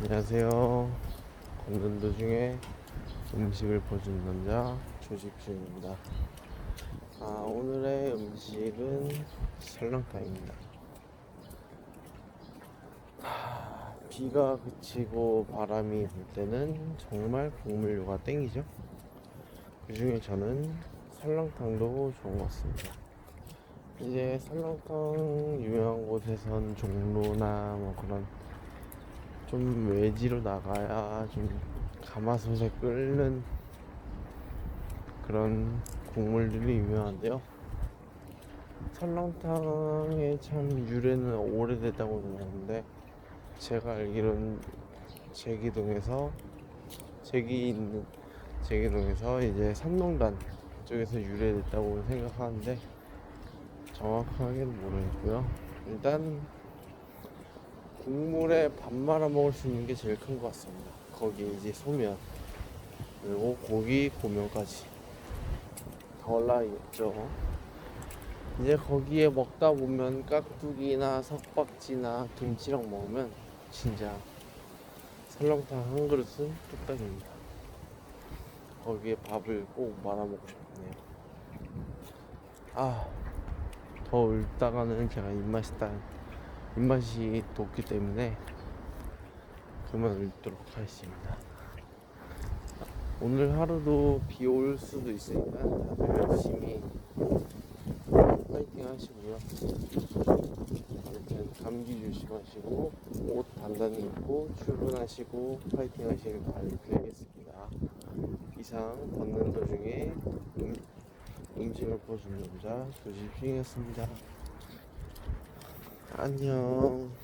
안녕하세요. 걷는 도중에 음식을 보여주는 남자 조식주입니다. 아, 오늘의 음식은 설렁탕입니다. 하, 비가 그치고 바람이 불 때는 정말 국물류가 땡기죠. 그 중에 저는 설렁탕도 좋은 것 같습니다. 이제 설렁탕 유명한 곳에선 종로나 뭐 그런 좀 외지로 나가야 좀 가마솥에 끓는 그런 국물들이 유명한데요. 설렁탕의 참 유래는 오래됐다고 들었는데 제가 알기로는 제기동에서 제기 있는 제기동에서 이제 삼농단 쪽에서 유래됐다고 생각하는데 정확하게는 모르겠고요. 일단 국물에 밥 말아 먹을 수 있는 게 제일 큰 것 같습니다. 거기 이제 소면 그리고 고기 고명까지 더 올라 있죠. 이제 거기에 먹다 보면 깍두기나 석박지나 김치랑 먹으면 진짜 설렁탕 한 그릇은 뚝딱입니다. 거기에 밥을 꼭 말아 먹고 싶네요. 아, 더 울다가는 제가 입맛이 딱 입맛이 돋기 때문에 그만 읽도록 하겠습니다. 오늘 하루도 비 올 수도 있으니까 다들 열심히 파이팅 하시고요. 아무튼 감기 조심하시고 옷 단단히 입고 출근하시고 파이팅 하시길 바라겠습니다. 이상 걷는 도중에 음, 음식을 보여주는 남자 조집중이었습니다. 안녕.